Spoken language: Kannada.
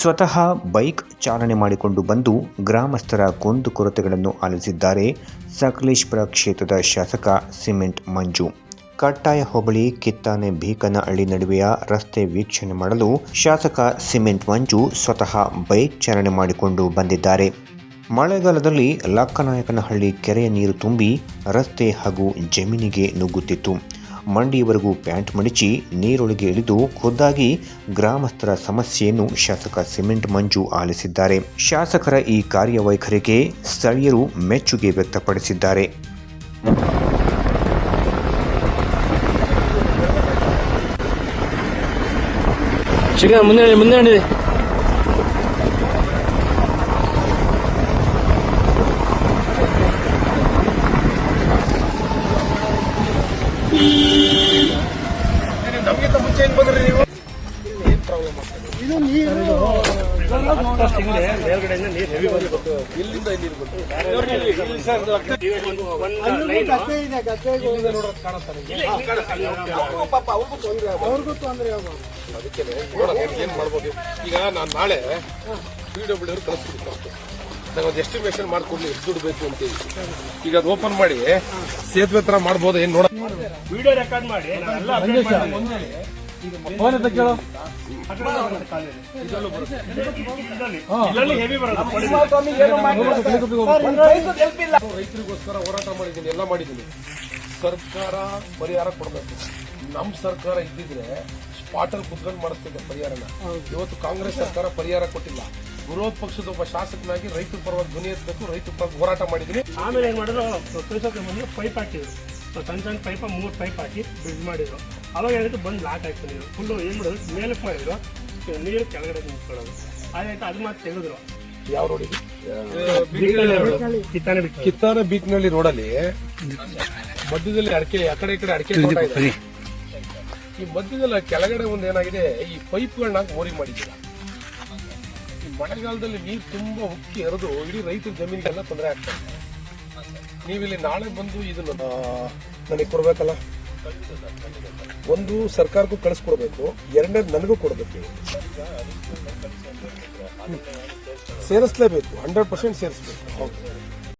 ಸ್ವತಃ ಬೈಕ್ ಚಾಲನೆ ಮಾಡಿಕೊಂಡು ಬಂದು ಗ್ರಾಮಸ್ಥರ ಕುಂದುಕೊರತೆಗಳನ್ನು ಆಲಿಸಿದ್ದಾರೆ ಸಕಲೇಶ್ಪುರ ಕ್ಷೇತ್ರದ ಶಾಸಕ ಸಿಮೆಂಟ್ ಮಂಜು. ಕಟ್ಟಾಯ ಹೋಬಳಿ ಕಿತ್ತಾನೆ ಭೀಕನಹಳ್ಳಿ ನಡುವೆಯ ರಸ್ತೆ ವೀಕ್ಷಣೆ ಮಾಡಲು ಶಾಸಕ ಸಿಮೆಂಟ್ ಮಂಜು ಸ್ವತಃ ಬೈಕ್ ಚಾಲನೆ ಮಾಡಿಕೊಂಡು ಬಂದಿದ್ದಾರೆ. ಮಳೆಗಾಲದಲ್ಲಿ ಲಕ್ಕನಾಯಕನಹಳ್ಳಿ ಕೆರೆಯ ನೀರು ತುಂಬಿ ರಸ್ತೆ ಹಾಗೂ ಜಮೀನಿಗೆ ನುಗ್ಗುತ್ತಿತ್ತು. ಮಂಡಿಯವರೆಗೂ ಪ್ಯಾಂಟ್ ಮಡಿಚಿ ನೀರೊಳಗೆ ಇಳಿದು ಖುದ್ದಾಗಿ ಗ್ರಾಮಸ್ಥರ ಸಮಸ್ಯೆಯನ್ನು ಶಾಸಕ ಸಿಮೆಂಟ್ ಮಂಜು ಆಲಿಸಿದ್ದಾರೆ. ಶಾಸಕರ ಈ ಕಾರ್ಯವೈಖರಿಗೆ ಸ್ಥಳೀಯರು ಮೆಚ್ಚುಗೆ ವ್ಯಕ್ತಪಡಿಸಿದ್ದಾರೆ. ಮುಂದೆ ಮುಂದೆ ನಡಿ, ಮುಂದೆ ಅದಕ್ಕೆ ಏನು ಮಾಡ್ಬೋದು? ಈಗ ನಾನು ನಾಳೆ ಪಿ ಡಬ್ಲ್ಯೂ ಅವ್ರು ಕಳಿಸ್ಬಿಡ್ತಾರೆ ನಂಗೆ ಒಂದು ಎಸ್ಟಿಮೇಷನ್ ಮಾಡ್ಕೊಡ್ಲಿ ಎಷ್ಟು ದುಡ್ಡು ಬೇಕು ಅಂತೇಳಿ ಈಗ ಅದು ಓಪನ್ ಮಾಡಿ ಸೇತುವೆ ತರ ಮಾಡ್ಬೋದು ಏನ್ ನೋಡ ವಿಡಿಯೋ ರೆಕಾರ್ಡ್ ಮಾಡಿ. ಬರೋದು ರೈತರಿಗೋಸ್ಕರ ಹೋರಾಟ ಮಾಡಿದ್ದೀನಿ ಎಲ್ಲ ಮಾಡಿದ್ದೀನಿ ಸರ್ಕಾರ ಪರಿಹಾರ ಕೊಡಬೇಕು ನಮ್ ಸರ್ಕಾರ ಇದ್ದಿದ್ರೆ ಸ್ಪಾಟಲ್ಲಿ ಕುತ್ಕೊಂಡು ಮಾಡಿಸ್ತಿದ್ದೆ ಪರಿಹಾರನ ಇವತ್ತು ಕಾಂಗ್ರೆಸ್ ಸರ್ಕಾರ ಪರಿಹಾರ ಕೊಟ್ಟಿಲ್ಲ ವಿರೋಧ ಪಕ್ಷದ ಒಬ್ಬ ಶಾಸಕನಾಗಿ ರೈತರ ಪರವಾಗಿ ಧ್ವನಿ ಎತ್ತಬೇಕು ರೈತರ ಪರವಾಗಿ ಹೋರಾಟ ಮಾಡಿದ್ದೀನಿ ಆಮೇಲೆ ಏನ್ ಮಾಡಿದ್ರು ಪೈಪ್ ಹಾಕಿದ್ರು. ಸಣ್ಣ ಸಣ್ಣ ಪೈಪ ಮೂರು ಪೈಪ್ ಹಾಕಿ ಬ್ರಿಡ್ಜ್ ಮಾಡಿದ್ರು. ಅವಾಗ ಏನಾಯ್ತು ಬಂದು ಲಾಕ್ ಆಯ್ತು ನೀರು ಫುಲ್ಲು ಏನ್ ಮಾಡೋದು? ಮೇಲೆ ಮಾಡಿದ್ರು ನೀರು ಕೆಳಗಡೆ ನಿಂತ್ಕೊಳ್ಳೋದು. ಅದಾಯ್ತು ಅದು ಮತ್ತೆ ತೆಗೆದ್ರು. ಯಾವ ರೋಡಿಗೆ ಕಿತ್ತಾನೆ ಬಿಟ್ಟು ಕಿತ್ತಾನ ರೋಡಲ್ಲಿ ಮಧ್ಯದಲ್ಲಿ ಅಡಿಕೆ ಆ ಕಡೆ ಈ ಕಡೆ ಅಡಿಕೆ ತೋಟ ಇದೆ. ಈ ಮಧ್ಯದಲ್ಲಿ ಕೆಳಗಡೆ ಒಂದು ಏನಾಗಿದೆ? ಈ ಪೈಪ್ಗಳನ್ನ ಓರಿ ಮಾಡಿದ್ದೀರಾ? ಈ ಮಳೆಗಾಲದಲ್ಲಿ ನೀರು ತುಂಬಾ ಉಕ್ಕಿ ಹರಿದು ಇಡೀ ರೈತರ ಜಮೀನಿಗೆಲ್ಲ ತೊಂದರೆ ಆಗ್ತದೆ ನೀವಿಲ್ಲಿ ನಾಳೆ ಬಂದು ಇದನ್ನ ಆ, ನನಗೆ ಕೊಡ್ಬೇಕಲ್ಲ? ಒಂದು ಸರ್ಕಾರಕ್ಕೂ ಕಳಿಸ್ಕೊಡ್ಬೇಕು ಎರಡನೇದು ನನಗೂ ಕೊಡಬೇಕು. ಸೇರಿಸಲೇಬೇಕು ಹಂಡ್ರೆಡ್ ಪರ್ಸೆಂಟ್ ಸೇರಿಸಬೇಕು. ಹೌದು.